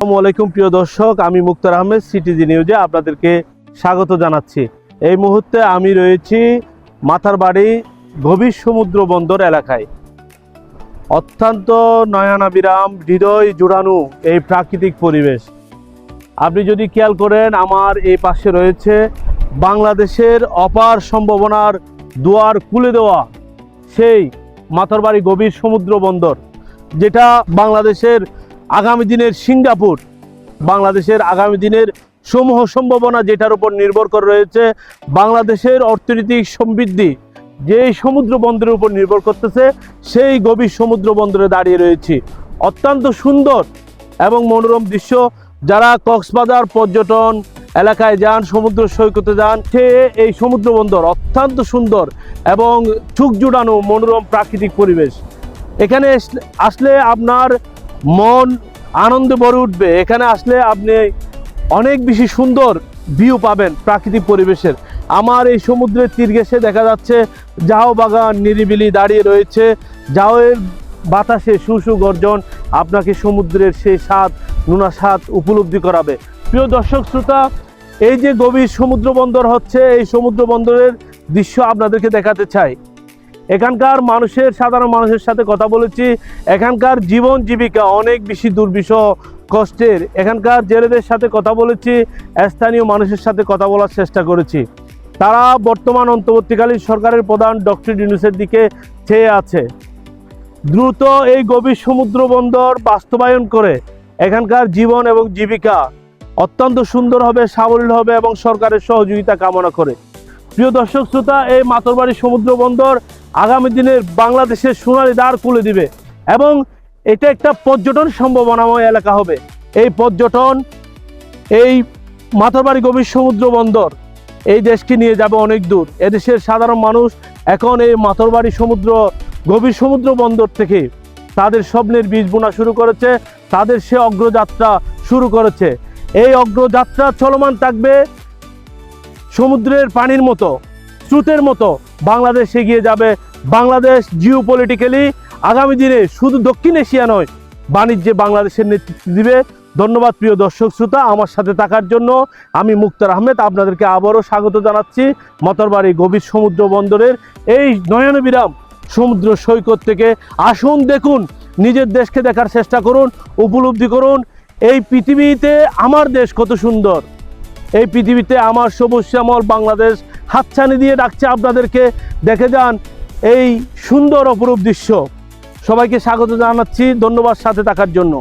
আসসালামু আলাইকুম, প্রিয় দর্শক, আমি মুক্তার আহমেদ, সিটিজি নিউজে আপনাদেরকে স্বাগত জানাচ্ছি। এই মুহূর্তে আমি রয়েছি মাথার বাড়ি গভীর সমুদ্র বন্দর এলাকায়। অত্যন্ত নয়নাবিরাম, হৃদয় জুড়ানো এই প্রাকৃতিক পরিবেশ। আপনি যদি খেয়াল করেন, আমার এই পাশে রয়েছে বাংলাদেশের অপার সম্ভাবনার দুয়ার খুলে দেওয়া সেই মাথারবাড়ি গভীর সমুদ্র বন্দর, যেটা বাংলাদেশের আগামী দিনের সিঙ্গাপুর, বাংলাদেশের আগামী দিনের সমূহ সম্ভাবনা যেটার উপর নির্ভর করে রয়েছে, বাংলাদেশের অর্থনৈতিক সমৃদ্ধি যেই সমুদ্র বন্দরের উপর নির্ভর করতেছে, সেই গভীর সমুদ্র বন্দরে দাঁড়িয়ে রয়েছি। অত্যন্ত সুন্দর এবং মনোরম দৃশ্য। যারা কক্সবাজার পর্যটন এলাকায় যান, সমুদ্র সৈকতে যান, সে এই সমুদ্র বন্দর অত্যন্ত সুন্দর এবং চোখ জুড়ানো মনোরম প্রাকৃতিক পরিবেশ। এখানে আসলে আপনার মন, আনন্দে ভরে উঠবে। এখানে আসলে আপনি অনেক বেশি সুন্দর ভিউ পাবেন প্রাকৃতিক পরিবেশের। আমার এই সমুদ্রের তীর ঘেঁষে দেখা যাচ্ছে, জাও বাগান নিরিবিলি দাঁড়িয়ে রয়েছে। জাওয়ের বাতাসে সুসু গর্জন আপনাকে সমুদ্রের সেই স্বাদ, নোনা স্বাদ উপলব্ধি করাবে। প্রিয় দর্শক, শ্রোতা, এই যে গভীর সমুদ্র বন্দর হচ্ছে, এই সমুদ্র বন্দরের দৃশ্য আপনাদেরকে দেখাতে চাই। এখানকার মানুষের, সাধারণ মানুষের সাথে কথা বলেছি। এখানকার জীবন জীবিকা অনেক বেশি দুর্বিষহ কষ্টের। এখানকার জেলেদের সাথে কথা বলেছি, স্থানীয় মানুষের সাথে কথা বলার চেষ্টা করেছি। তারা বর্তমান অন্তর্বর্তীকালীন সরকারের প্রধান ডক্টর ইউনুসের দিকে চেয়ে আছে। দ্রুত এই গভীর সমুদ্র বন্দর বাস্তবায়ন করে এখানকার জীবন এবং জীবিকা অত্যন্ত সুন্দর হবে, সাবলীল হবে এবং সরকারের সহযোগিতা কামনা করে। প্রিয় দর্শক, শ্রোতা, এই মাতরবাড়ি সমুদ্র বন্দর আগামী দিনের বাংলাদেশের সোনালি দ্বার খুলে দিবে এবং এটা একটা পর্যটন সম্ভাবনাময় এলাকা হবে। এই পর্যটন, এই মাথারবাড়ি গভীর সমুদ্র বন্দর, এই দেশকে নিয়ে যাবে অনেক দূর। এদেশের সাধারণ মানুষ এখন এই মাথরবাড়ি সমুদ্র, গভীর সমুদ্র বন্দর থেকে তাদের স্বপ্নের বীজ বোনা শুরু করেছে, তাদের সে অগ্রযাত্রা শুরু করেছে। এই অগ্রযাত্রা চলমান থাকবে সমুদ্রের পানির মতো, স্রোতের মতো বাংলাদেশ এগিয়ে যাবে। বাংলাদেশ জিও পলিটিক্যালি আগামী দিনে শুধু দক্ষিণ এশিয়া নয়, বাণিজ্যে বাংলাদেশের নেতৃত্ব দিবে। ধন্যবাদ প্রিয় দর্শক শ্রোতা, আমার সাথে থাকার জন্য আমি মুক্তার আহমেদ, আপনাদেরকে আবারও স্বাগত জানাচ্ছি মতরবাড়ি গভীর সমুদ্র বন্দরের এই নয়নবিরাম সমুদ্র সৈকত থেকে। আসুন দেখুন, নিজের দেশকে দেখার চেষ্টা করুন, উপলব্ধি করুন। এই পৃথিবীতে আমার দেশ কত সুন্দর। এই পৃথিবীতে আমার সবুজ শ্যামল বাংলাদেশ হাতছানি দিয়ে ডাকছে আপনাদেরকে। দেখে যান এই সুন্দর অপরূপ দৃশ্য। সবাইকে স্বাগত জানাচ্ছি, ধন্যবাদ সাথে থাকার জন্য।